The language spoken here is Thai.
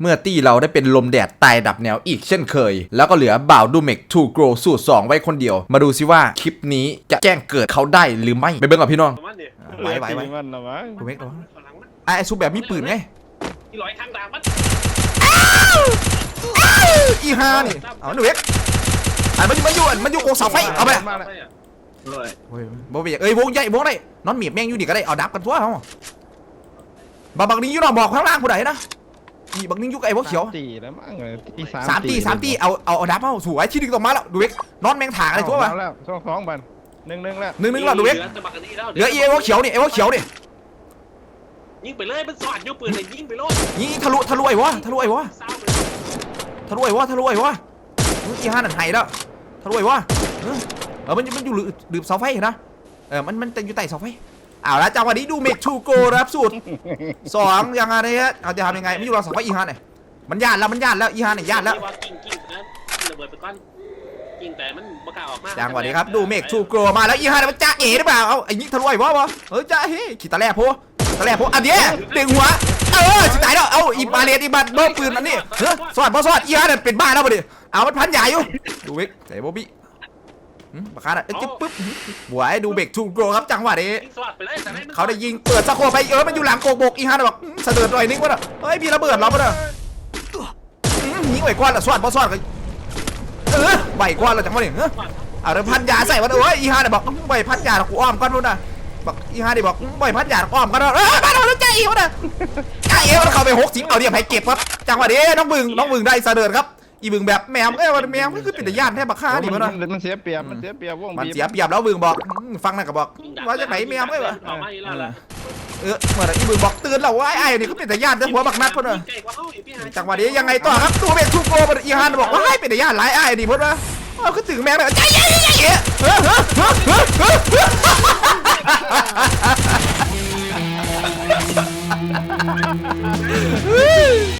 เมื่อตี้เราได้เป็นลมแดดตายดับแนวอีกเช่นเคย แล้วก็เหลือบ่าวดูเมกทูโกรสูตร2ไว้คนเดียว มาดูซิว่าคลิปนี้จะแจ้งเกิดเขาได้หรือไม่ไปเบิ่งกับพี่น้อง ประมาณนี้ไหวไหวไหวมันละมั้งดูเมกดูฝรั่งมันไอ้ซุปแบบมีปืนไงที่ร้อยข้างดางมันอีฮานี่เอาหนูเมกอันมันอยู่มันอยู่อันมันอยู่โกงเสาไฟเอาไปมาเลยเลยโอ้ยบ่ไปเอ้ยวงใหญ่วงไหนนอนเมียบแม่งอยู่นี่ก็ได้เอาดับกันทั่วเขาบาบักนี้อยู่นอกบอกข้างล่างผู้ใดนะ อีบักนี้อยู่กับไอ้พวกเขียวตีแล้วมั้งเลยตีสามสามตีสามตีเอาเอาเอาดับเอาสวยที่ดึงตกมาแล้วดูเวกนอนแมงถางอะไรทั่วไปวะแล้วสองสองบันหนึ่งหนึ่งแล้วหนึ่งหนึ่งแล้วดูเวกหลือแต่บักอันนี้แล้วเหลือไอ้พวกเขียวนี่ไอ้พวกเขียวนี่ยิงไปเลยมันสอดอยู่ปืนเลยยิงไปโลดยิงทะลุทะลุไอ้วะทะลุไอ้วะเศร้าไปทะลุไอ้วะทะลุไอ้วะอุ๊ยอีห้านั่นไห้แล้วทะลุไอ้วะเออเออมันมันอยู่หลืบหลืบเสาไฟเห็นนะเออมันมันอยู่ใต้เสาไฟ เอาละจังหวะนี้ดูเมกชูโกรับสูตรสองยังไงเนี่ยเอาจะทำยังไงไม่อยู่รอเสาไฟอีห้าเนี่ยมันญาติแล้วมันญาติแล้วอีห้าเนี่ยญาติแล้วว่ากิ้งกิ้งนะระเบิดไปก้อนกิ้งแต่มันบ่กล้าออกมาจังหวะนี้ครับดูเมกชูโกมาแล้วอีห้าเนี่ยมันจ้าเอ๋หรือเปล่าเอาไอ้นี่ทะลุไอ้วะวะเออจ้าเฮ้ขีดตะแล่โพตะแล่โพอันเนี้ยดึงหัวเออสิตายแล้วเอาอีบาเลียนอีบัตเบิ้มปืนอันนี้เฮ้ยสอดบ่สอดอีห้าเนี่ยเป็นบ้าแล้วบ่ดิเอามันพันใหญ่อยู่ดูเวกใส่โบบี้ หืมบักคาร์ดเอ้ยจิ๊บปึ๊บหวยดูเบกทูโกครับจังหวะนี้ ยิงสอดไปเลยแต่ให้มันเขาได้ยิงเปิดสะโคปไปเออมันอยู่หลังโกกบกอีห้าเนี่ยบอกอื้อเสะเดิร์ดหน่อยนึงวะน่ะเฮ้ยมีระเบิดเราปะเนี่ยอื้อยิงไหวกว้านละสอดบ่สอดกันเออไหวกว้านละจังหวะนี้เออเอาเดี๋ยวพันยาใส่มาด้วยอีฮาเนี่ยบอกไม่พันยาหรอกกูอ้อมก้อนนู้นนะบอกอีฮาเนี่ยบอกไม่พันยาหรอกอ้อมก้อนนู้นเออมาแล้วใจอีวะนะใจเอวมันเข้าไปหกสิงเอาเดี๋ยวให้เก็บครับจังหวะนี้น้องบึงน้องบึงได้เสด็จครับ อีบึงแบบแมวเอ้ยแมวมันคือเป็นแต่ย่านแทบบักฆ่าดิมันมันเสียเปรียบมันเสียเปรียบวงมันบีบเสียเปรียบแล้วบึงบอกอืมฟังนั่นก็บอกว่าจะไหนแมวเอ้ยวะออกมาอีกแล้วล่ะเออเมื่อไหร่อีบึงบอกตื่นแล้วว่าไอ้ไอ้นี่ก็เป็นแต่ย่านแต่หัวบักนัดพ่นเลยใกล้กว่าเขาอีกพี่หายจังหวะนี้ยังไงต่อครับตัวเบกทูโกมันอีฮานบอกว่าให้เป็นแต่ย่านหลายไอ้นี่พ่นว่าเอาขึ้นถึงแมวเลยใจเย็นใจเย็นเฮ้ยเฮ้ยเฮ้ยเฮ้ยเฮ้ย